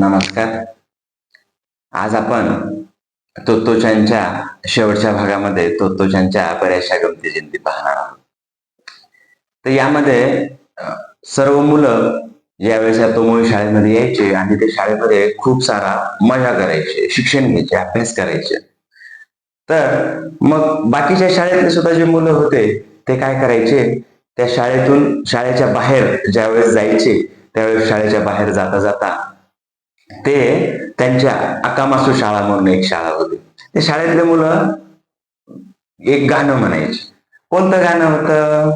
नमस्कार. आज आपण तोतोच्यांच्या शेवटच्या भागामध्ये तोतोच्यांच्या बऱ्याचशा गमती जयंती पाहणार आहोत. तर यामध्ये सर्व मुलं ज्यावेळेस या तोमोळी शाळेमध्ये यायचे आणि ते शाळेमध्ये खूप सारा मजा करायचे शिक्षण घ्यायचे अभ्यास करायचे. तर मग बाकीच्या शाळेतले सुद्धा जे मुलं होते ते काय करायचे? त्या शाळेतून शाळेच्या बाहेर ज्यावेळेस जायचे त्यावेळेस शाळेच्या बाहेर जाता जाता ते त्यांच्या अकामासू शाळा म्हणून एक शाळा होती. ते शाळेतले मुलं एक गाणं म्हणायचे. कोणतं गाणं होतं?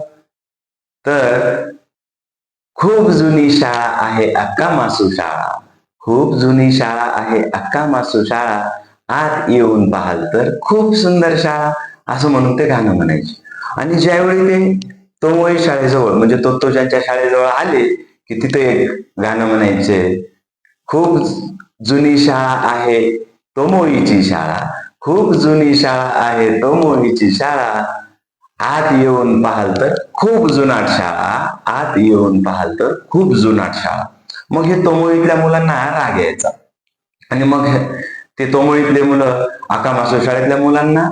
तर खूप जुनी शाळा आहे अक्का मासू शाळा. खूप जुनी शाळा आहे अक्का मासू शाळा. आत येऊन पाहाल तर खूप सुंदर शाळा. असं म्हणून ते गाणं म्हणायचे. आणि ज्यावेळी ते तोमोई शाळेजवळ म्हणजे तो तो ज्यांच्या शाळेजवळ आले की तिथे एक गाणं म्हणायचे खूप जुनी शाळा आहे तोमोईची शाळा. खूप जुनी शाळा आहे तोमोईची शाळा. आत येऊन पाहाल तर खूप जुनाट शाळा. आत येऊन पाहाल तर खूप जुनाट शाळा. मग हे तोमोळीतल्या मुलांना राग यायचा. आणि मग ते तोमोळीतले मुलं आकामासो शाळेतल्या मुलांना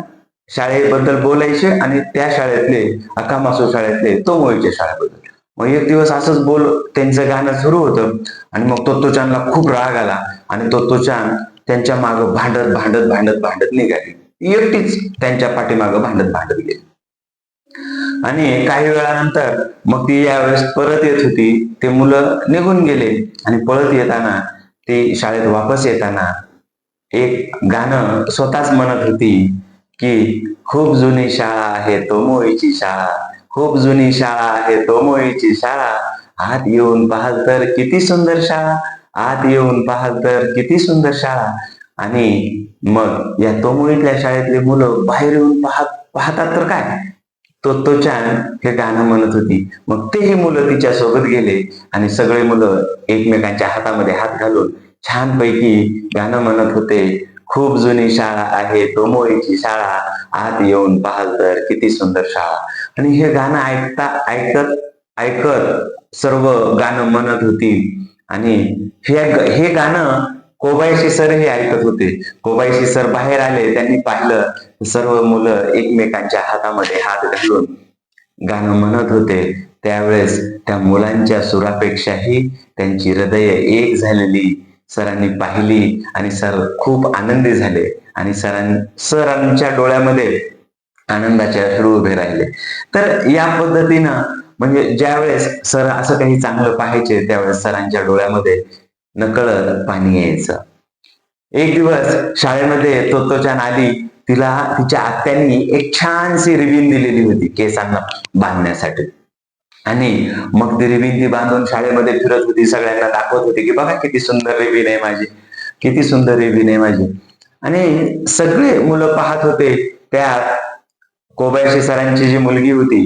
शाळेबद्दल बोलायचे आणि त्या शाळेतले अकामासो शाळेतले तोमोळीच्या शाळेबद्दल. मग एक दिवस असंच बोल त्यांचं गाणं सुरू होतं आणि मग तोत्तोचानला खूप राग आला आणि तोत्तोचान त्यांच्या मागं भांडत भांडत भांडत भांडत निघाली. एकटीच त्यांच्या पाठीमागं भांडत भांडत गेली. आणि काही वेळानंतर मग ती यावेळेस परत येत होती. ते मुलं निघून गेले आणि पळत येताना ती शाळेत वापस येताना एक गाणं स्वतःच म्हणत होती की खूप जुनी शाळा आहे मोईची शाळा. खूप जुनी शाळा आहे. तोमोईची शाळा. आत येऊन पाहाल तर किती सुंदर शाळा. आत येऊन पाहाल तर किती सुंदर शाळा. आणि मग या तोमोळीतल्या शाळेतले मुलं बाहेर येऊन पाहत पाहतात तर काय? तो तो छान हे गाणं म्हणत होती. मग तेही मुलं तिच्या सोबत गेले आणि सगळे मुलं एकमेकांच्या हातामध्ये हात घालून छानपैकी गाणं म्हणत होते. खूप जुनी शाळा आहे. तोमोळीची शाळा आत येऊन पाहाल तर किती सुंदर शाळा. आणि हे गाणं ऐकता ऐकत ऐकत सर्व गाणं म्हणत होती. आणि हे हे गाणं कोबायशी सर हे ऐकत होते. कोबायशी सर बाहेर आले. त्यांनी पाहिलं सर्व मुलं एकमेकांच्या हातामध्ये हात घालून गाणं म्हणत होते. त्यावेळेस त्या मुलांच्या सुरापेक्षाही त्यांची हृदय एक झालेली. सरांनी पाहिली आणि सर खूप आनंदी झाले आणि सरां सरांच्या डोळ्यामध्ये आनंदाचे अश्रू उभे राहिले. तर या पद्धतीनं म्हणजे ज्यावेळेस सर असं काही चांगलं पाहायचे त्यावेळेस सरांच्या डोळ्यामध्ये नकळत पाणी यायचं. एक दिवस शाळेमध्ये तोत्तोचान आली तिला तिच्या आत्यांनी एक छानशी रिबीन दिलेली होती केसांना बांधण्यासाठी. आणि मग ती रिबीन ती बांधून शाळेमध्ये फिरत होती सगळ्यांना दाखवत होती की बघा किती सुंदर रिबीन आहे माझी किती सुंदर रिबीन आहे माझी. आणि सगळे मुलं पाहत होते त्यात कोबायशी सरांची जी मुलगी होती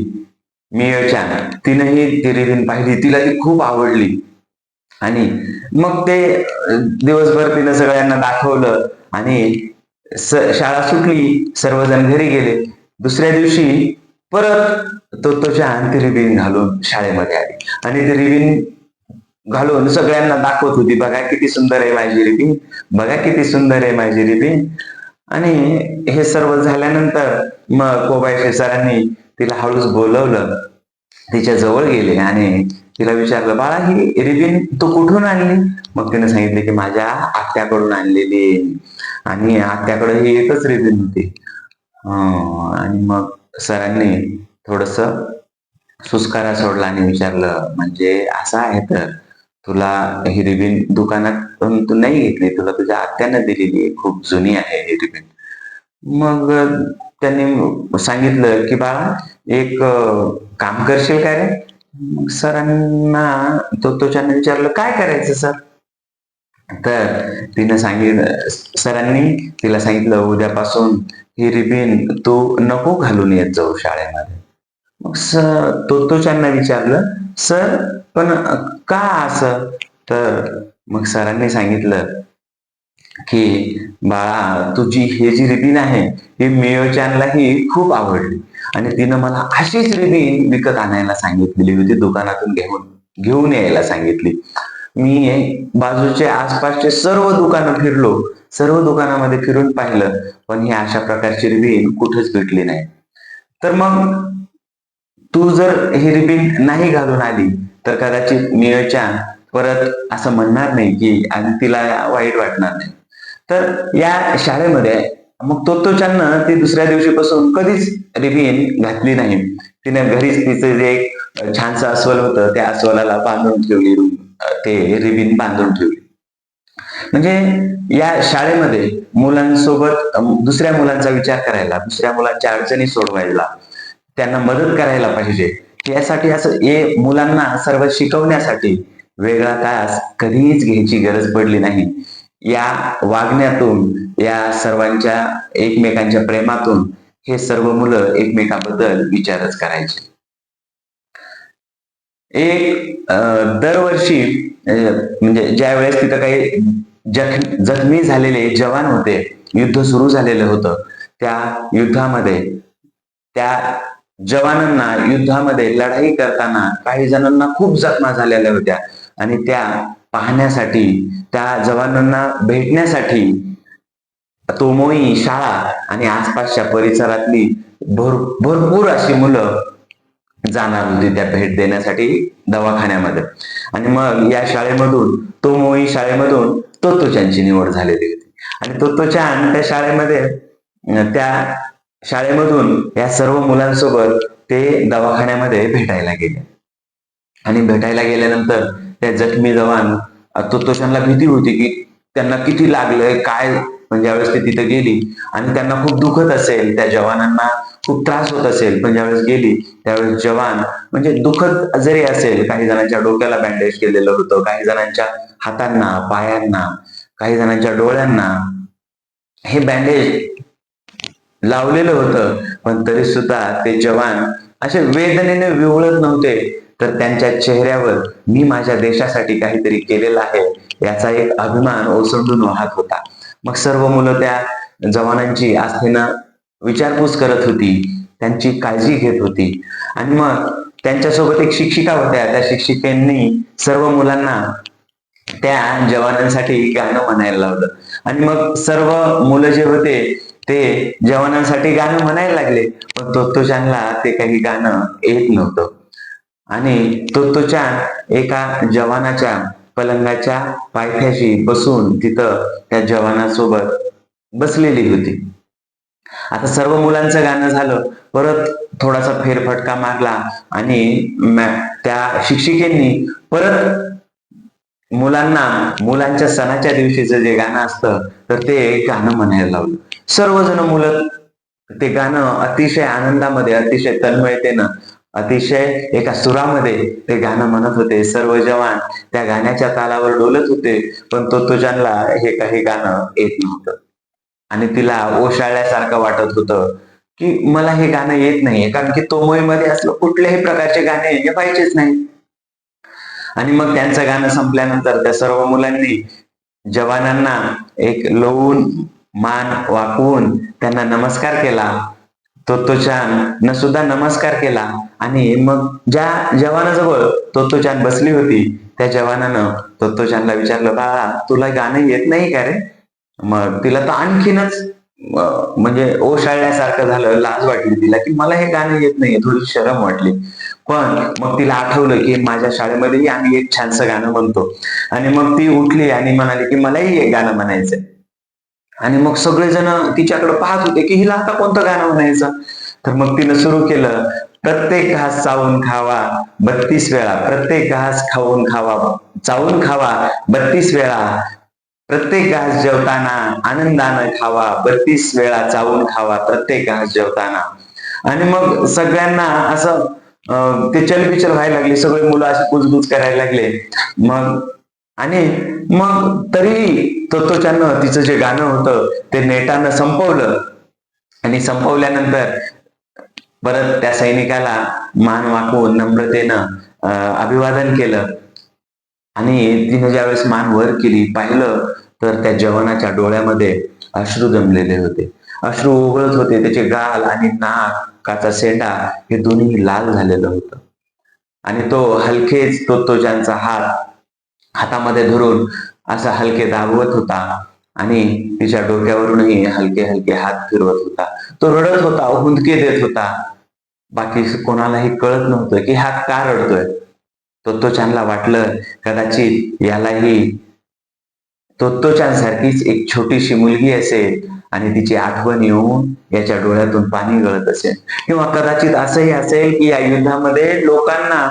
मियोच्या तिनेही ती रिबीन पाहिली तिला ती खूप आवडली. आणि मग ते दिवसभर तिनं सगळ्यांना दाखवलं आणि शाळा सुटली सर्वजण घरी गेले. दुसऱ्या दिवशी परत तो तुझ्या छान ती रिबीन घालून शाळेमध्ये आली. आणि ती रिबिन घालून सगळ्यांना दाखवत होती बघा किती सुंदर आहे माझी रिबिन बघा किती सुंदर आहे माझी रिबिन. आणि हे सर्व झाल्यानंतर मग कोबायशी सरांनी तिला हळूच बोलवलं. तिच्या जवळ गेले आणि तिला विचारलं बाळा ही रिबीन तू कुठून आणली? मग तिने सांगितले की माझ्या आत्याकडून आणलेली आणि आत्याकडे ही एकच रिबीन होती. आणि मग सरांनी थोडस सुस्कारा सोडला आणि विचारलं म्हणजे असं आहे तर तुला ही रिबीन दुकानातून तू नाही घेतली तुला तुझ्या आत्यानं दिलेली आहे खूप जुनी आहे ही रिबीन. मग त्यांनी सांगितलं की बाळा एक काम करशील काय रे? सरांना तो तुझ्याने विचारलं काय करायचं सर? तर तिनं सांगितलं सरांनी तिला सांगितलं उद्यापासून ही रिबीन तू नको घालून येत जाऊ शाळेमध्ये. मग सर तो तोच्यांना विचारलं सर पण का असं? तर मग सरांनी सांगितलं की बाळा तुझी हे जी रिबीन आहे ही मेयोचानलाही खूप आवडली आणि तिनं मला अशीच रिबीन विकत आणायला सांगितलेली होती दुकानातून घेऊन घेऊन यायला सांगितली. मी बाजूचे आसपासचे सर्व दुकानं फिरलो सर्व दुकानामध्ये फिरून पाहिलं पण ही अशा प्रकारची रिबीन कुठेच भेटली नाही. तर मग तू जर ही रिबीन नाही घालून आली तर कदाचित मिळच्या परत असं म्हणणार नाही की आणि तिला वाईट वाटणार नाही. तर या शाळेमध्ये मग तो तो ती दुसऱ्या दिवशीपासून कधीच रिबीन घातली नाही. तिने घरीच तिचं जे एक छानसं अस्वल होतं त्या अस्वलाला बांधून ठेवली ते रिबीन बांधून ठेवली. म्हणजे या शाळेमध्ये मुलांसोबत दुसऱ्या मुलांचा विचार करायला दुसऱ्या मुलांच्या अडचणी सोडवायला त्यांना मदत करायला पाहिजे. यासाठी असं हे मुलांना सर्व शिकवण्यासाठी वेगळा तास कधीच घ्यायची गरज पडली नाही. या वागण्यातून या सर्वांच्या एकमेकांच्या प्रेमातून हे सर्व मुलं एकमेकाबद्दल विचारच करायचे. एक दरवर्षी म्हणजे ज्या वेळेस तिथं काही जख जखमी झालेले जवान होते युद्ध सुरू झालेलं होतं त्या युद्धामध्ये त्या जवानांना युद्धामध्ये लढाई करताना काही जणांना खूप जखमा झालेल्या होत्या. आणि त्या पाहण्यासाठी त्या जवानांना भेटण्यासाठी तोमोई शाळा आणि आसपासच्या परिसरातली भर भरपूर अशी मुलं जाणार होती त्या भेट देण्यासाठी दवाखान्यामध्ये. आणि मग या शाळेमधून तो मोई शाळेमधून तोतोचांची निवड झालेली होती. आणि तोतोचान त्या शाळेमध्ये त्या शाळेमधून या सर्व मुलांसोबत ते दवाखान्यामध्ये भेटायला गेले. आणि भेटायला गेल्यानंतर त्या जखमी जवान तोतोशांना भीती होती की त्यांना किती लागलंय काय पण ज्यावेळेस ती तिथे गेली आणि त्यांना खूप दुखत असेल त्या जवानांना खूप त्रास होत असेल पण ज्यावेळेस गेली त्यावेळेस जवान म्हणजे दुखत जरी असेल. काही जणांच्या डोक्याला बँडेज केलेलं होतं काही जणांच्या हातांना पायांना काही जणांच्या डोळ्यांना हे बँडेज लावलेलं होतं. पण तरी सुद्धा ते जवान असे वेदनेने विवळत नव्हते. तर त्यांच्या चेहऱ्यावर मी माझ्या देशासाठी काहीतरी केलेलं आहे याचा एक अभिमान ओसंडून वाहत होता. मग सर्व मुलं त्या जवानांची आस्थेनं विचारपूस करत होती. त्यांची काळजी घेत होती. आणि मग त्यांच्यासोबत एक शिक्षिका होत्या. त्या शिक्षिकेंनी सर्व मुलांना त्या जवानांसाठी गाणं म्हणायला लावलं. आणि मग सर्व मुलं जे होते ते जवानांसाठी गाणं म्हणायला लागले. पण तोत्तोचानला ते काही गाणं येत नव्हतं. आणि तोत्तोचान एका जवानाच्या पलंगाच्या पायथ्याशी बसून तिथं त्या जवानासोबत बसलेली होती. आता सर्व मुलांचं गाणं झालं. परत थोडासा फेरफटका मारला आणि त्या शिक्षिकेंनी परत मुलांना मुलांच्या सणाच्या दिवशीचं जे गाणं असतं तर ते गाणं म्हणायला लावलं. सर्वजण मुलं ते गाणं अतिशय आनंदामध्ये अतिशय तन्मयतेनं अतिशय एका सुरामध्ये ते गाणं म्हणत होते सर्व जवान त्या गाण्याच्या तालावर डोलत होते पण तो तुझ्यांना हे काही गाणं येत नव्हतं. आणि तिला ओशाळल्यासारखं वाटत होतं की मला हे गाणं येत नाहीये कारण की तोमोईमध्ये असलं कुठल्याही प्रकारचे गाणे हे पाहिजेच नाही. आणि मग त्यांचं गाणं संपल्यानंतर त्या सर्व मुलांनी जवानांना एक लवून मान वाकवून त्यांना नमस्कार केला. तो न सुद्धा नमस्कार केला. आणि मग ज्या जवानाजवळ तोत्तोचान बसली होती त्या जवानानं तोत्तोचानला विचारलं बाळा तुला गाणं येत नाही का रे? मग तिला तर आणखीनच म्हणजे ओशाळल्यासारखं झालं लाज वाटली तिला की मला हे गाणं येत नाही थोडी शरम वाटली. पण मग तिला आठवलं की माझ्या शाळेमध्येही आम्ही एक छानसं गाणं म्हणतो. आणि मग ती उठली आणि म्हणाली की मलाही एक गाणं म्हणायचंय. आणि मग सगळेजण तिच्याकडे पाहत होते की हिला आता कोणतं गाणं म्हणायचं? तर मग तिनं सुरू केलं प्रत्येक घास चावून खावा बत्तीस वेळा. प्रत्येक घास खाऊन खावा चावून खावा बत्तीस वेळा. प्रत्येक घास जेवताना आनंदानं खावा बत्तीस वेळा चावून खावा प्रत्येक घास जेवताना. आणि मग सगळ्यांना असं ते चलबिचल व्हायला लागले सगळे मुलं असे कुजबुज करायला लागले. मग आणि मग तरी तत्वच्यानं तिचं जे गाणं होतं ते नेटानं संपवलं. आणि संपवल्यानंतर परत त्या सैनिकाला मान वाकवून नम्रतेनं अभिवादन केलं. आणि तिने ज्यावेळेस मान वर केली पाहिलं तर त्या जवानाच्या डोळ्यामध्ये अश्रू जमलेले होते. अश्रू ओघळत होते त्याचे गाल आणि नाक काचा सेंडा हे दोन्ही लाल झालेलं होतं. आणि तो हलकेच तो तो ज्यांचा हात हातामध्ये धरून असा हलके दाबवत होता आणि तिच्या डोक्यावरूनही हलके हलके हात फिरवत होता. तो रडत होता हुंदके देत होता. बाकी कोणालाही कळत नव्हतं की हा का रडतोय? तोत्तोचानला वाटलं कदाचित यालाही तोत्तोचान सारखीच एक छोटीशी मुलगी असेल आणि तिची आठवण येऊन याच्या डोळ्यातून पाणी गळत असेल. किंवा कदाचित असंही असेल की या युद्धामध्ये लोकांना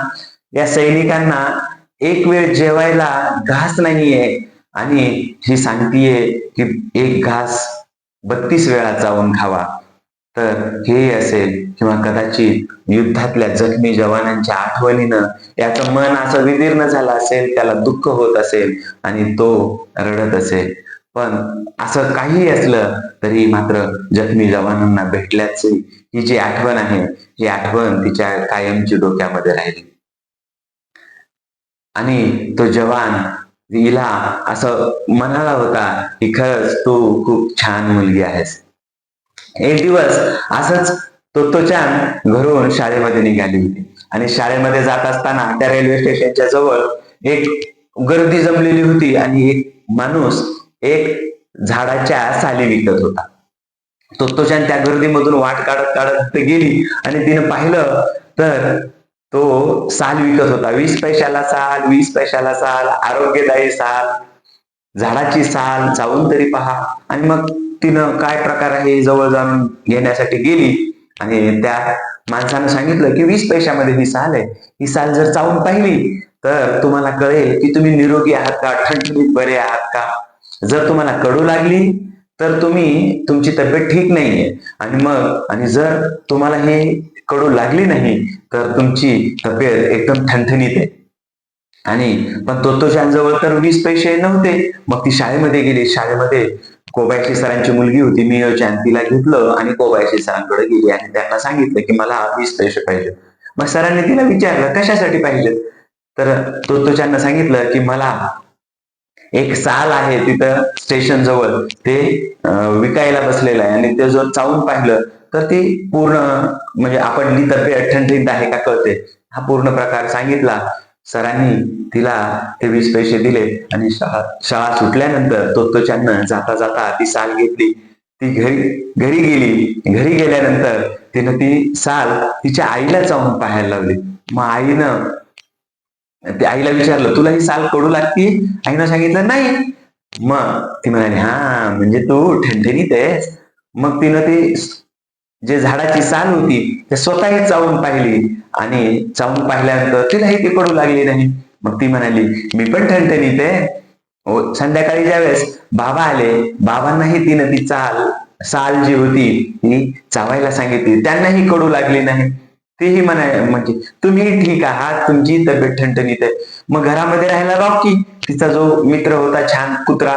या सैनिकांना एक वेळ जेवायला घास नाहीये आणि ही सांगतीये की एक घास बत्तीस वेळा चावून खावा. तर हे असेल किंवा कदाचित युद्धातल्या जखमी जवानांच्या आठवणीनं याचं मन असं विदीर्ण झालं असेल त्याला दुःख होत असेल आणि तो रडत असेल. पण असं काही असलं तरी मात्र जखमी जवानांना भेटल्याची ही जी आठवण आहे ही आठवण तिच्या कायमची डोक्यामध्ये राहिली. आणि तो जवान हिला असं म्हणाला होता की खरंच तू खूप छान मुलगी आहेस. एक दिवस असंच तोत्तोचान घरून शाळेमध्ये निघाली होती. आणि शाळेमध्ये जात असताना त्या रेल्वे स्टेशनच्या जवळ एक गर्दी जमलेली होती आणि एक माणूस एक झाडाच्या साली विकत होता. तोत्तोचान त्या गर्दीमधून वाट काढत काढत गेली आणि तिने पाहिलं तर तो साल विकत होता. वीस पैशाला साल वीस पैशाला साल आरोग्यदायी साल झाडाची साल जाऊन तरी पहा. आणि मग तिनं काय प्रकार आहे जवळ जाऊन घेण्यासाठी गेली आणि त्या माणसानं सांगितलं की वीस पैशामध्ये ही साल आहे. ही साल जर चावून पाहिली तर तुम्हाला कळेल की तुम्ही निरोगी आहात का ठणठणीत बरे आहात का? जर तुम्हाला कडू लागली तर तुम्ही तुमची तब्येत ठीक नाहीये. आणि मग आणि जर तुम्हाला हे कडू लागली नाही तर तुमची तब्येत एकदम ठणठणीत आहे. आणि पण जवळ तर वीस पैसे नव्हते. मग ती शाळेमध्ये गेली. शाळेमध्ये कोबायशी सरांची मुलगी होती. मियोचान तिला घेतलं आणि कोबायशी सरांकडे गेली आणि त्यांना सांगितलं की मला वीस पैसे पाहिजे. मग सरांनी तिला विचारलं कशासाठी पाहिजे? तर तोत्तोचांना सांगितलं की मला एक साल आहे तिथं स्टेशन जवळ. ते विकायला बसलेलं आहे आणि ते जर चावून पाहिलं तर ती पूर्ण म्हणजे आपली तब्येत ठणठणीत आहे का कळते. हा पूर्ण प्रकार सांगितला. सरांनी तिला ते वीस पैसे दिले आणि शाळा शाळा सुटल्यानंतर तोत्तोचानं जाता जाता ती साल घेतली. ती घरी घरी गेली. घरी गेल्यानंतर तिनं ती साल तिच्या आईला जाऊन पाहायला लावली. मग आईनं ते आईला विचारलं तुला ही साल कडू लागती? आईनं सांगितलं नाही. मग ती म्हणाली हा म्हणजे तू ठणठणीत आहेस. मग तिनं ती जे झाडाची साल होती ते स्वतःही चावून पाहिली. आणि चावून पाहिल्यानंतर तिलाही ती कडू लागली नाही. मग ती म्हणाली मी पण ठणठणी आहे. हो, संध्याकाळी ज्यावेळेस बाबा आले बाबांनाही तिनं ती चाल साल जी होती ती चावायला सांगितली. त्यांनाही कडू लागली नाही. तेही म्हणा म्हणजे तुम्ही ठीक आहात तुमची तब्येत ठणठणीत आहे. मग घरामध्ये राहायला रॉकी तिचा जो मित्र होता छान कुत्रा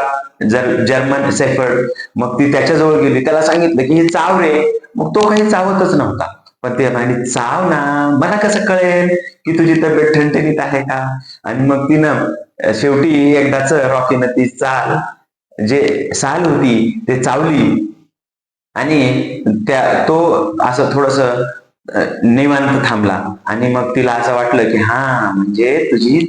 जर जर्मन सेफर्ड मग ती त्याच्याजवळ गेली. त्याला सांगितलं की हे चाव रे मग तो काही चावतच नव्हता. पण ते म्हणाली चाव ना मला कसं कळेल की तुझी तब्येत ठणठणीत आहे का? आणि मग तिनं शेवटी एकदाच रॉकीनं ती चाल जे साल होती ते चावली. आणि त्या तो असं थोडस निवांत थांबला. आणि मग तिला असं वाटलं की हा म्हणजे तुझी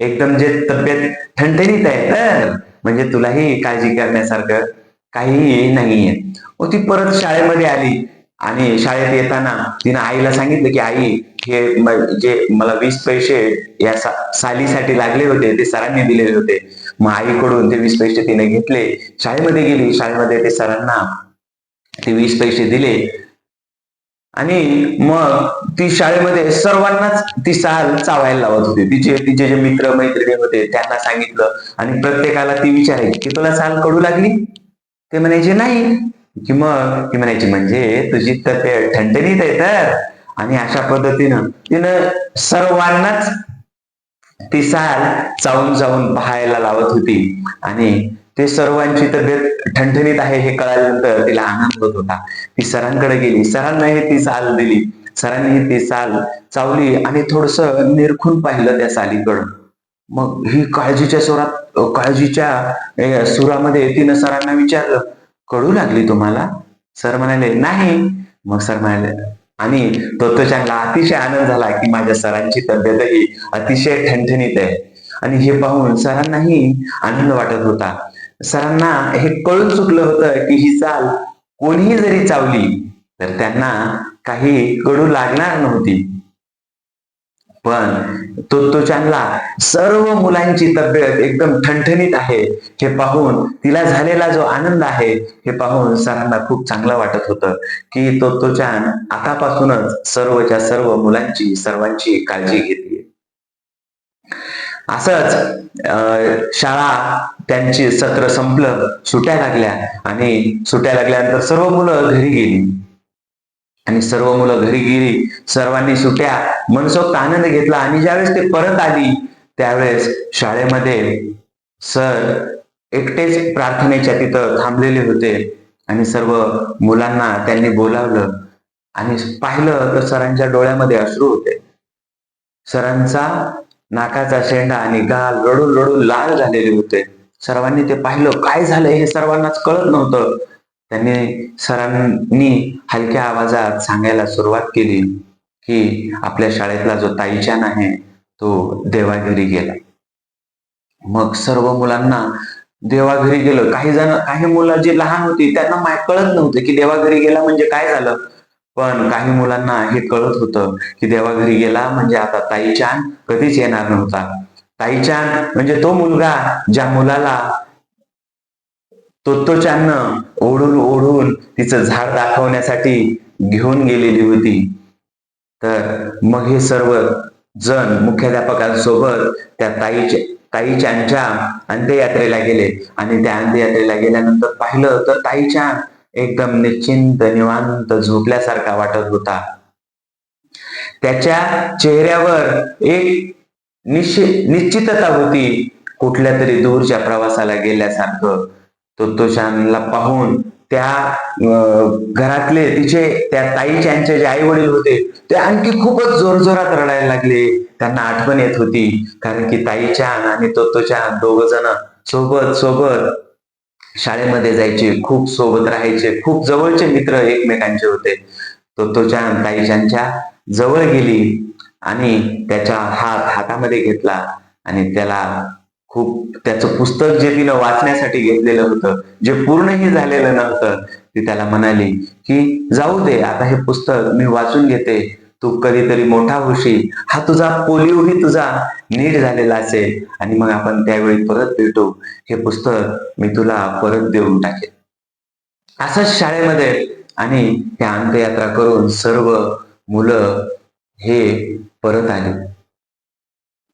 एकदम जे तब्येत ठणठणीत आहे तर म्हणजे तुलाही काळजी करण्यासारखं काहीही नाहीये. मग ती परत शाळेमध्ये आली आणि शाळेत येताना तिनं आईला सांगितलं की आई हे जे मला वीस पैसे या सा- सालीसाठी लागले होते ते सरांनी दिलेले होते. मग आईकडून ते वीस पैसे तिने घेतले. शाळेमध्ये गेली. शाळेमध्ये ते सरांना ते वीस पैसे दिले. आणि मग ती शाळेमध्ये सर्वांनाच ती साल चावायला लावत होती. तिचे तिचे जे मित्र मैत्रिणी होते त्यांना सांगितलं आणि प्रत्येकाला ती विचारायची की तुला साल कडू लागली? ते म्हणायचे नाही. की मग ती म्हणायची म्हणजे तुझी तब्येत ठणठणीत आहे तर? आणि अशा पद्धतीनं तिनं सर्वांनाच ती साल चावून चावून पाहायला लावत होती. आणि ते सर्वांची तब्येत ठणठणीत आहे हे कळाल्यानंतर तिला आनंद होत होता. ती सरांकडे गेली. सरांनाही ती साल दिली. सरांनी ती साल चावली आणि थोडस निरखून पाहिलं त्या सालीकडं मग ही काळजीच्या सुरात काळजीच्या सुरामध्ये तिनं सरांना विचारलं कडू लागली तुम्हाला? सर म्हणाले नाही. मग सर म्हणाले आणि तोत्तोचानला अतिशय आनंद झाला की माझ्या सरांची तब्येतही अतिशय ठणठणीत आहे. आणि हे पाहून सरांनाही आनंद वाटत होता. सरांना हे कळून चुकलं होतं की ही चाल कोणीही जरी चावली तर त्यांना काही कडू लागणार नव्हती. पण तोत्तोचानला सर्व मुलांची तब्येत एकदम ठणठणीत आहे हे पाहून तिला झालेला जो आनंद आहे हे पाहून सरांना खूप चांगलं वाटत होतं की तोत्तोचान आतापासूनच सर्वच्या सर्व मुलांची सर्वांची काळजी घेतली. असंच अं, शाळा त्यांची सत्र संपलं सुट्या लागल्या आणि सुट्या लागल्यानंतर सर्व मुलं घरी गेली. आणि सर्व मुलं घरी गेली सर्वांनी सुट्या. मनसोक्त आनंद घेतला. आणि ज्यावेळेस ते परत आली त्यावेळेस शाळेमध्ये सर एकटेच प्रार्थनेच्या तिथं थांबलेले होते. आणि सर्व मुलांना त्यांनी बोलावलं. आणि पाहिलं तर सरांच्या डोळ्यामध्ये अश्रू होते. सरांचा नाकाचा शेंडा आणि गाल रडून रडून लाल झालेले होते. सर्वांनी ते पाहिलं. काय झालं हे सर्वांनाच कळत नव्हतं. त्यांनी सरांनी हलक्या आवाजात सांगायला सुरुवात केली की आपल्या शाळेतला जो ताईचान आहे तो देवाघरी गेला. मग सर्व मुलांना देवाघरी गेलं. काही जण काही मुलं जी लहान होती त्यांना माय कळत नव्हतं की देवाघरी गेला म्हणजे काय झालं. पण काही मुलांना हे कळत होतं की देवाघरी गेला म्हणजे आता ताईचान कधीच येणार नव्हता. ताईचान म्हणजे तो मुलगा ज्या मुलाला तोत्तोचाननं ओढून ओढून तिचं झाड दाखवण्यासाठी घेऊन गेलेली होती. तर मग हे सर्व जण मुख्याध्यापकांसोबत त्या ताईच्या ताईच्यांच्या अंत्ययात्रेला गेले. आणि त्या अंत्ययात्रेला गेल्यानंतर पाहिलं तर ताईच्या एकदम निश्चिंत निवांत झोपल्यासारखा वाटत होता. त्याच्या चेहऱ्यावर एक निश्चित निश्चितता होती. कुठल्या तरी दूरच्या प्रवासाला गेल्यासारखं. तो पाहून त्या घरातले तिचे त्या ताईच्यांचे जे आई वडील होते ते आणखी खूपच जोरजोरात रडायला लागले. त्यांना आठवण येत होती कारण की ताईच्या आणि तोत्तोचान दोघ जण सोबत सोबत शाळेमध्ये जायचे खूप सोबत राहायचे खूप जवळचे मित्र एकमेकांचे होते. तोत्तोचान ताईच्यांच्या जवळ गेली आणि त्याचा हात हातामध्ये घेतला आणि त्याला खूप त्याचं पुस्तक जे तिनं वाचण्यासाठी घेतलेलं होतं जे पूर्णही झालेलं नव्हतं ती त्याला म्हणाली की जाऊ दे आता हे पुस्तक मी वाचून घेते. तू कधीतरी मोठा होशील. हा तुझा पोलिओही तुझा नीट झालेला असेल. आणि मग आपण त्यावेळी परत भेटू. हे पुस्तक मी तुला परत देऊन टाकेन. असंच शाळेमध्ये आणि त्या अंत्ययात्रा करून सर्व मुलं हे परत आले.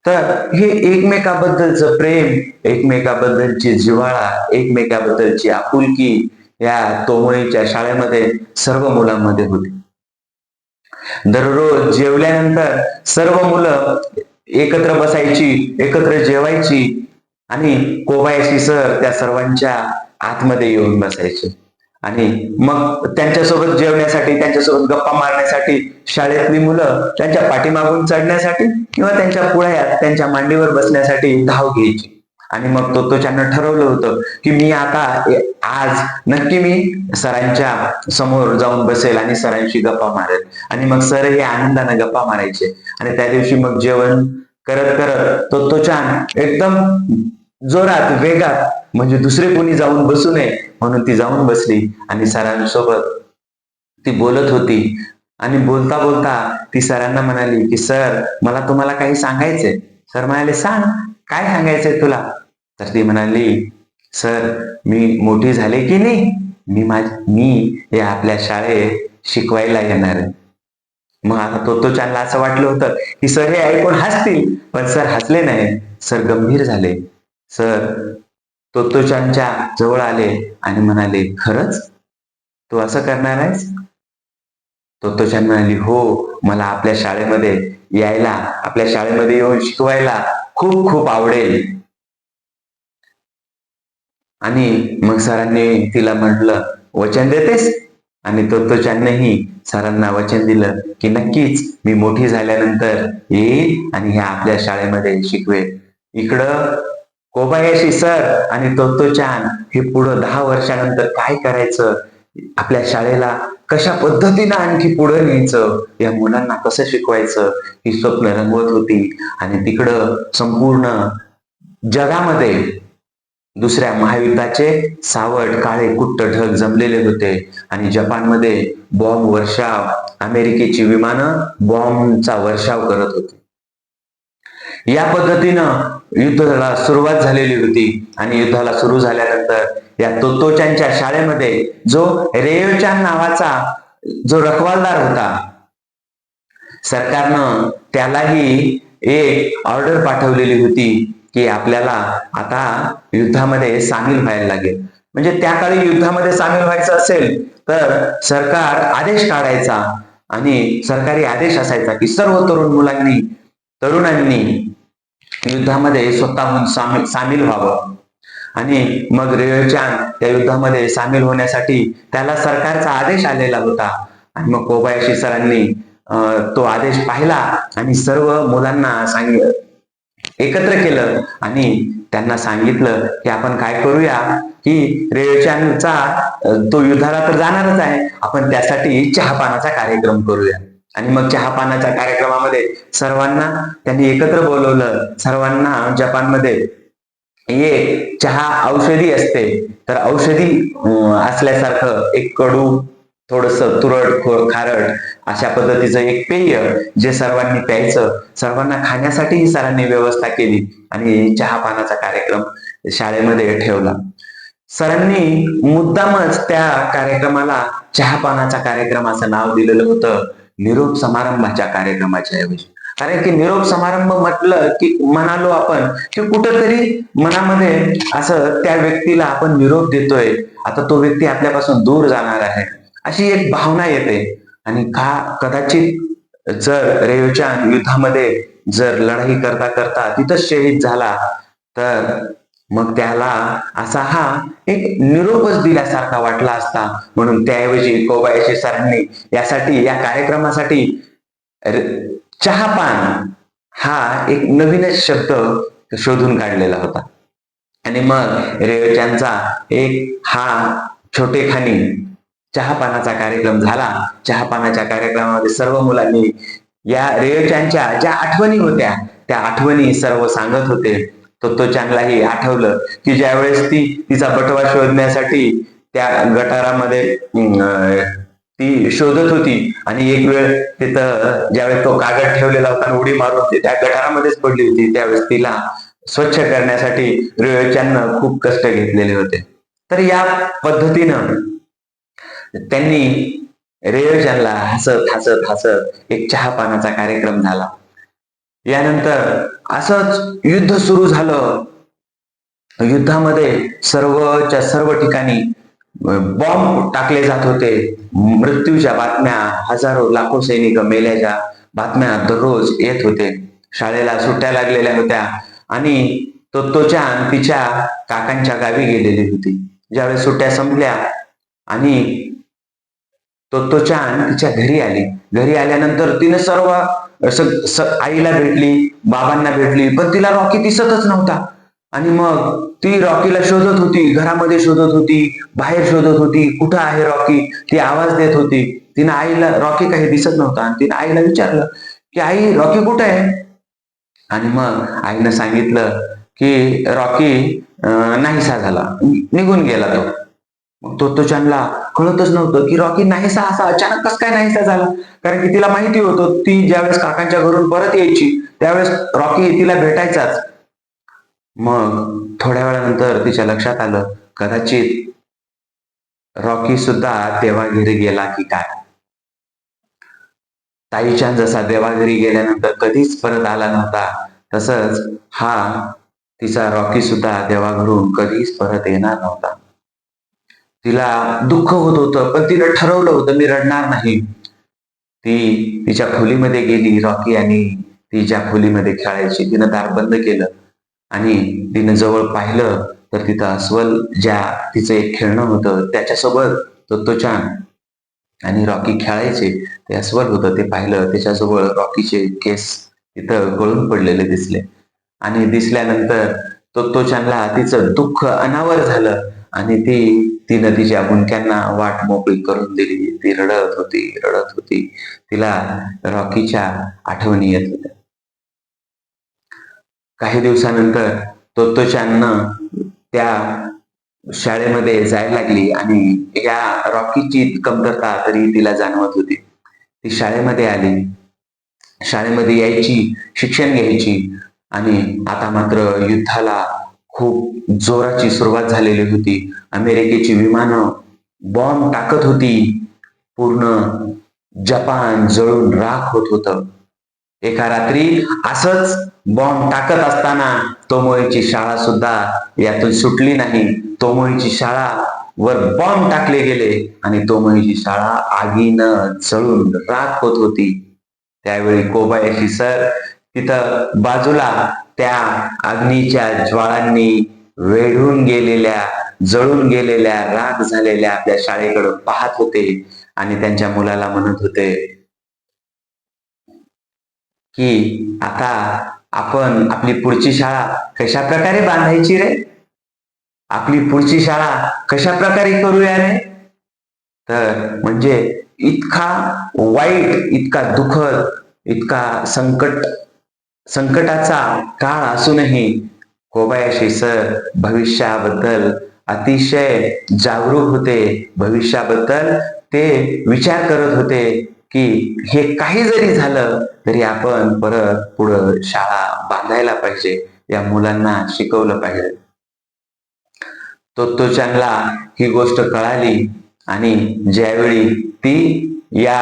तर हे एकमेकाबद्दलचं प्रेम एकमेकाबद्दलची जिव्हाळा एकमेकाबद्दलची आपुलकी या तोमळीच्या शाळेमध्ये सर्व मुलांमध्ये होती. दररोज जेवल्यानंतर सर्व मुलं एकत्र बसायची एकत्र जेवायची आणि कोबायशी सर त्या सर्वांच्या आतमध्ये येऊन बसायचे. आणि मग त्यांच्यासोबत जेवण्यासाठी त्यांच्यासोबत गप्पा मारण्यासाठी शाळेतली मुलं त्यांच्या पाठीमागून चढण्यासाठी किंवा त्यांच्या पुढ्यात त्यांच्या मांडीवर बसण्यासाठी धाव घ्यायची. आणि मग तो तो त्यांना ठरवलं होतं की मी आता आज नक्की मी सरांच्या समोर जाऊन बसेल आणि सरांशी गप्पा मारेल. आणि मग सर हे आनंदाने गप्पा मारायचे. आणि त्या दिवशी मग जेवण करत करत तो तो छान एकदम जोरात वेगात म्हणजे दुसरे कोणी जाऊन बसू नये म्हणून ती जाऊन बसली आणि सरांसोबत ती बोलत होती. आणि बोलता बोलता ती सरांना म्हणाली की सर मला तुम्हाला काही सांगायचंय. सर म्हणाले सांग काय सांगायचंय तुला? तर ती म्हणाली सर मी मोठी झाले की नाही? मी माझ मी हे आपल्या शाळेत शिकवायला येणार आहे. मग आता तो तो चांगला असं वाटलं होतं की सर हे ऐकून हसतील. पण सर हसले नाही. सर गंभीर झाले. सर तोत्तोचानच्या जवळ आले आणि म्हणाले खरंच? तू असं करणार आहेस? तोत्तोचान म्हणाली हो मला आपल्या शाळेमध्ये यायला आपल्या शाळेमध्ये येऊन शिकवायला खूप खूप आवडेल. आणि मग सरांनी तिला म्हटलं वचन देतेस? आणि तोत्तोचाननेही सरांना वचन दिलं की नक्कीच मी मोठी झाल्यानंतर येईल आणि ह्या आपल्या शाळेमध्ये शिकवेल इकडं कोबायाशी सर आणि तोत्तोचान हे पुढं दहा वर्षानंतर काय करायचं? आपल्या शाळेला कशा पद्धतीनं आणखी पुढे न्यायचं? या मुलांना कसं शिकवायचं? ही स्वप्न रंगवत होती. आणि तिकडं संपूर्ण जगामध्ये दुसऱ्या महायुद्धाचे सावट काळे कुट्ट ढग जमलेले होते. आणि जपानमध्ये बॉम्ब वर्षाव अमेरिकेची विमानं बॉम्बचा वर्षाव करत होती. या पद्धतीनं युद्धाला सुरुवात झालेली होती. आणि युद्धाला सुरू झाल्यानंतर या तोतोच्यांच्या शाळेमध्ये जो रेयोचान नावाचा जो रखवालदार होता सरकारनं त्यालाही एक ऑर्डर पाठवलेली होती की आपल्याला आता युद्धामध्ये सामील व्हायला लागेल. म्हणजे त्या काळी युद्धामध्ये सामील व्हायचं असेल तर सरकार आदेश काढायचा आणि सरकारी आदेश असायचा की सर्व तरुण मुलांनी तरुणांनी युद्धामध्ये स्वतःहून सामील सामील व्हावं. आणि मग रेयोचान त्या युद्धामध्ये सामील होण्यासाठी त्याला सरकारचा आदेश आलेला होता. आणि मग कोबायाशी सरांनी तो आदेश पाहिला आणि सर्व मुलांना सांग एकत्र केलं आणि त्यांना सांगितलं की आपण काय करूया की रेयोचानचा तो युद्धाला तर जाणारच आहे. आपण त्यासाठी चहापानाचा कार्यक्रम करूया. आणि मग चहा पानाच्या कार्यक्रमामध्ये सर्वांना त्यांनी एकत्र बोलवलं. सर्वांना जपानमध्ये ये चहा औषधी असते. तर औषधी असल्यासारखं एक कडू थोडस तुरट खारट अशा पद्धतीचं एक पेय जे सर्वांनी प्यायचं. सर्वांना खाण्यासाठीही सरांनी व्यवस्था केली आणि चहा पानाचा कार्यक्रम शाळेमध्ये ठेवला. सरांनी मुद्दामच त्या कार्यक्रमाला चहा पानाचा कार्यक्रम असं नाव दिलेलं होतं. निरोप समारंभाच्या कार्यक्रमाच्या ऐवजी. कारण की निरोप समारंभ म्हटलं की म्हणालो आपण की कुठंतरी मनामध्ये असं त्या व्यक्तीला आपण निरोप देतोय. आता तो व्यक्ती आपल्यापासून दूर जाणार आहे. अशी एक भावना येते. आणि का कदाचित जर रेवचान युद्धामध्ये जर लढाई करता करता तिथंच शहीद झाला तर मग त्याला असा हा एक निरोपच दिल्यासारखा वाटला असता. म्हणून त्याऐवजी कोबायशी सरांनी यासाठी या कार्यक्रमासाठी चहापान हा एक नवीनच शब्द शोधून काढलेला होता. आणि मग रेवच्यांचा एक हा छोटेखानी चहापानाचा कार्यक्रम झाला. चहापानाच्या कार्यक्रमामध्ये सर्व मुलांनी या रेवच्यांच्या ज्या आठवणी होत्या त्या आठवणी सर्व सांगत होते. तो तो चांगलाही आठवलं की ज्यावेळेस ती तिचा बटवा शोधण्यासाठी त्या गटारामध्ये ती शोधत होती. आणि एक वेळ तिथं ज्यावेळेस तो कागद ठेवलेला होता आणि उडी मारून ती त्या गटारामध्येच पडली होती त्यावेळेस तिला स्वच्छ करण्यासाठी रेवचांना खूप कष्ट घेतलेले होते. तर या पद्धतीनं त्यांनी रेयोजनला हसत हसत हसत एक चहा पानाचा कार्यक्रम झाला. यानंतर असंच युद्ध सुरू झालं. युद्धामध्ये सर्वच्या सर्व ठिकाणी बॉम्ब टाकले जात होते. मृत्यूच्या बातम्या हजारो लाखो सैनिक मेल्याच्या बातम्या दररोज येत होते. शाळेला सुट्ट्या लागलेल्या होत्या आणि तो तोचान तिच्या काकांच्या गावी गेलेली होती. ज्यावेळेस सुट्ट्या संपल्या आणि तो तो तिच्या घरी आली. घरी आल्यानंतर तिने सर्व आईला भेटली बाबांना भेटली पण तिला रॉकी दिसतच नव्हता. आणि मग ती रॉकीला शोधत होती घरामध्ये शोधत होती बाहेर शोधत होती कुठं आहे रॉकी ती आवाज देत होती. तिने आईला रॉकी काही दिसत नव्हता. आणि तिने आईला विचारलं की आई रॉकी कुठे आहे? आणि मग आईनं सांगितलं की रॉकी नाहीसा झाला. निघून गेला तो. मग तो तो चांगला कळतच नव्हतं की रॉकी नाहीसा असा अचानक कस काय नाहीसा झाला? कारण की तिला माहिती होतं ती ज्यावेळेस काकांच्या घरून परत यायची त्यावेळेस रॉकी तिला भेटायचाच. मग थोड्या वेळानंतर तिच्या लक्षात आलं कदाचित रॉकी सुद्धा देवागिरी गेला की काय? ताईच्या जसा देवागिरी गेल्यानंतर कधीच परत आला नव्हता तसंच हा तिचा रॉकी सुद्धा देवाघरून कधीच परत येणार नव्हता. तिला दुःख होत होतं पण तिनं ठरवलं होतं मी रडणार नाही. ती तिच्या खोलीमध्ये गेली रॉकी आणि ती ज्या खोलीमध्ये खेळायची. तिनं दार बंद केलं आणि तिनं जवळ पाहिलं तर तिथं अस्वल ज्या तिचं एक खेळणं होतं त्याच्यासोबत तो तो आणि रॉकी खेळायचे. ते अस्वल होतं ते पाहिलं. त्याच्याजवळ रॉकीचे केस तिथं गळून पडलेले दिसले. आणि दिसल्यानंतर तो तो तिचं दुःख अनावर झालं. आणि ती ती नदीच्या मुंडक्यांना वाट मोकळी करून दिली ती रडत होती रडत होती. तिला रॉकीच्या आठवणी येत होत्या. काही दिवसानंतर तोत्तोचाननं त्या शाळेमध्ये जायला लागली आणि या रॉकीची कमतरता तरी तिला जाणवत होती. ती शाळेमध्ये आली. शाळेमध्ये यायची शिक्षण घ्यायची आणि आता मात्र युद्धाला खूप जोराची सुरुवात झालेली होती. अमेरिकेची विमानं बॉम्ब टाकत होती. पूर्ण जपान जळून राख होत होतं. एका रात्री असंच बॉम्ब टाकत असताना तोमोईची शाळा सुद्धा यातून सुटली नाही. तोमोईची शाळा वर बॉम्ब टाकले गेले आणि तोमोईची शाळा आगीनं जळून राख होत होती. त्यावेळी कोबायाशी सर तिथं बाजूला त्या अग्नीच्या ज्वाळांनी वेढून गेलेल्या जळून गेलेल्या राग झालेल्या आपल्या शाळेकडे पाहत होते आणि त्यांच्या मुलाला म्हणत होते की आता आपण आपली पुढची शाळा कशा प्रकारे बांधायची रे? आपली पुढची शाळा कशा प्रकारे करूया रे? तर म्हणजे इतका वाईट इतका दुखद इतका संकट संकटाचा काळ असूनही कोबायाशी सर भविष्याबद्दल अतिशय जागरूक होते. भविष्याबद्दल ते विचार करत होते की हे काही जरी झालं तरी आपण परत पुढं शाळा बांधायला पाहिजे या मुलांना शिकवलं पाहिजे. तो तो चांगला ही गोष्ट कळाली आणि ज्यावेळी ती या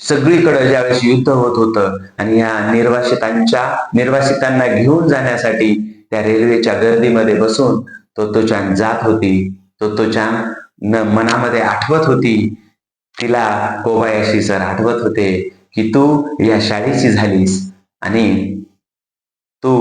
सगळीकडे ज्यावेळेस युद्ध होत होतं आणि या निर्वासितांच्या निर्वासितांना घेऊन जाण्यासाठी त्या रेल्वेच्या गर्दीमध्ये बसून तोत्तोचान जात होती. तोत्तोचान न मनामध्ये आठवत होती. तिला कोबायाशी सर आठवत होते की तू या शाळेची झालीस आणि तू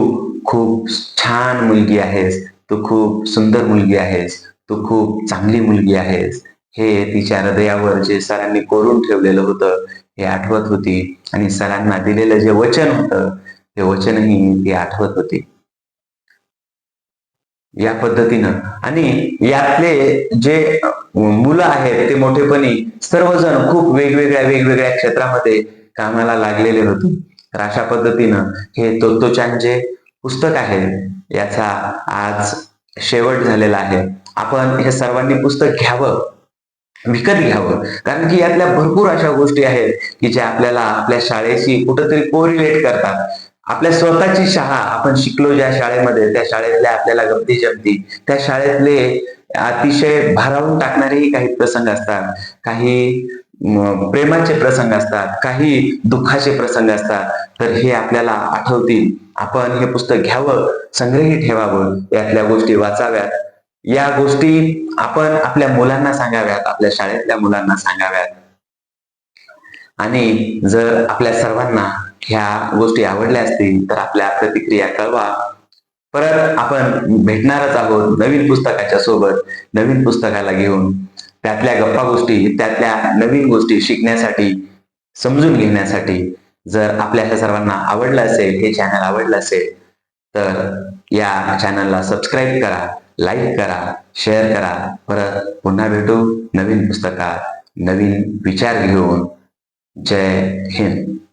खूप छान मुलगी आहेस. तू खूप सुंदर मुलगी आहेस. तू खूप चांगली मुलगी आहेस. हे तिच्या हृदयावर जे सरांनी कोरून ठेवलेलं होतं हे आठवत होती. आणि सरांना दिलेलं जे वचन होतं ते वचनही ती आठवत होती. या पद्धतीनं. आणि यातले जे मुलं आहेत ते मोठेपणी सर्वजण खूप वेगवेगळ्या वेगवेगळ्या क्षेत्रामध्ये कामाला लागलेले होते. तर अशा पद्धतीनं हे तोत्तोचान जे पुस्तक आहे. याचा आज शेवट झालेला आहे. आपण हे सर्वांनी पुस्तक घ्यावं. विकत घ्यावं. कारण की यातल्या भरपूर अशा गोष्टी आहेत की ज्या आपल्याला आपल्या शाळेशी कुठंतरी कोरिलेट करतात. आपल्या स्वतःची शाळा आपण शिकलो ज्या शाळेमध्ये त्या शाळेतल्या आपल्याला गमती जमती. त्या शाळेतले अतिशय भारावून टाकणारेही काही प्रसंग असतात. काही प्रेमाचे प्रसंग असतात. काही दुःखाचे प्रसंग असतात. तर हे आपल्याला आठवतील. आपण हे पुस्तक घ्यावं संग्रही ठेवावं. यातल्या गोष्टी वाचाव्यात. या गोष्टी आपण आपल्या मुलांना सांगाव्यात आपल्या शाळेतल्या मुलांना सांगाव्यात. आणि जर आपल्या सर्वांना ह्या गोष्टी आवडल्या असतील तर आपल्या प्रतिक्रिया कळवा. परत आपण भेटणारच आहोत नवीन पुस्तकाच्या सोबत नवीन पुस्तकाला घेऊन. त्यातल्या गप्पा गोष्टी त्यातल्या नवीन गोष्टी शिकण्यासाठी समजून घेण्यासाठी जर आपल्या ह्या सर्वांना आवडलं असेल हे चॅनल आवडलं असेल तर या चॅनलला सबस्क्राईब करा. लाईक करा शेअर करा. परत पुन्हा भेटू नवीन पुस्तकात नवीन विचार घेऊन. जय हिंद.